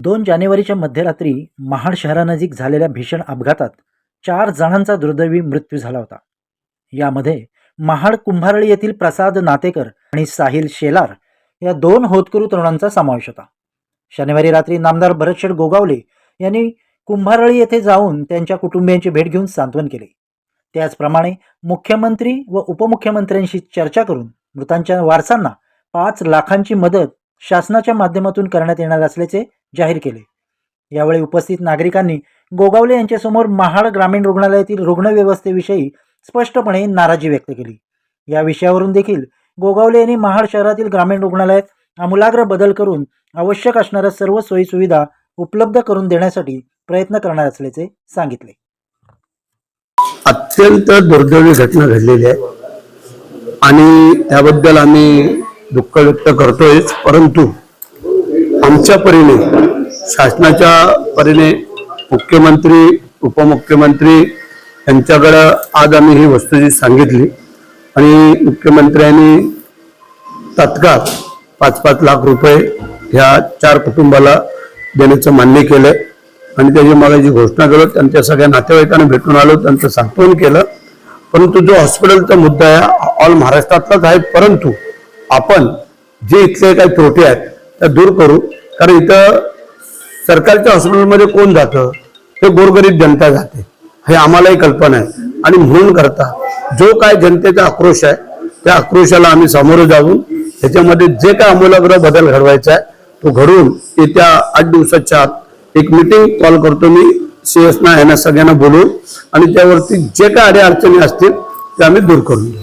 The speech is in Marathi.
दोन जानेवारीच्या मध्यरात्री महाड शहरानजीक झालेल्या भीषण अपघातात चार जणांचा दुर्दैवी मृत्यू झाला होता. यामध्ये महाड कुंभारळी येथील प्रसाद नातेकर आणि साहिल शेलार या दोन होतकरू तरुणांचा समावेश होता. शनिवारी रात्री नामदार भरतशेठ गोगावले यांनी कुंभारळी येथे जाऊन त्यांच्या कुटुंबियांची भेट घेऊन सांत्वन केले. त्याचप्रमाणे मुख्यमंत्री व उपमुख्यमंत्र्यांशी चर्चा करून मृतांच्या वारसांना पाच लाखांची मदत शासनाच्या माध्यमातून करण्यात येणार असल्याचे जाहीर केले. यावेळी उपस्थित नागरिकांनी गोगावले यांच्यासमोर महाड ग्रामीण रुग्णालयातील रुग्णव्यवस्थेविषयी स्पष्टपणे नाराजी व्यक्त केली. या विषयावरून देखील गोगावले यांनी महाड शहरातील ग्रामीण रुग्णालयात आमूलाग्र बदल करून आवश्यक असणाऱ्या सर्व सोयीसुविधा उपलब्ध करून देण्यासाठी प्रयत्न करणार असल्याचे सांगितले. अत्यंत दुर्दैवी घटना घडलेली आहे. आणि त्याबद्दल आम्ही दुःख व्यक्त करतोयच परंतु आमच्या परीने शासनाच्या परीने मुख्यमंत्री उपमुख्यमंत्री यांच्याकडं आज आम्ही ही वस्तुस्थिती सांगितली आणि मुख्यमंत्र्यांनी तत्काळ पाच पाच लाख रुपये ह्या चार कुटुंबाला देण्याचं मान्य केलं. आणि त्याची मला जी घोषणा केलं त्यांच्या सगळ्या नातेवाईकांना भेटून आलो त्यांचं सांत्वन केलं. परंतु जो हॉस्पिटलचा मुद्दा आहे ऑल महाराष्ट्रातलाच आहे परंतु आपण जे इथले काही त्रुटी आहेत त्या दूर करू. कारण इथं सरकारच्या हॉस्पिटलमध्ये कोण जातं? हे गोरगरीब जनता जाते. हे आम्हालाही कल्पना आहे. आणि म्हणून करता जो काय जनतेचा आक्रोश आहे त्या आक्रोशाला आम्ही सामोरं जाऊन त्याच्यामध्ये जे काय आमूलाग्र बदल घडवायचा आहे तो घडवून येत्या आठ दिवसाच्या आत एक मिटिंग कॉल करतो मी. सीएसना यांना सगळ्यांना बोलून आणि त्यावरती जे काय अडे अडचणी असतील ते आम्ही दूर करून देऊ.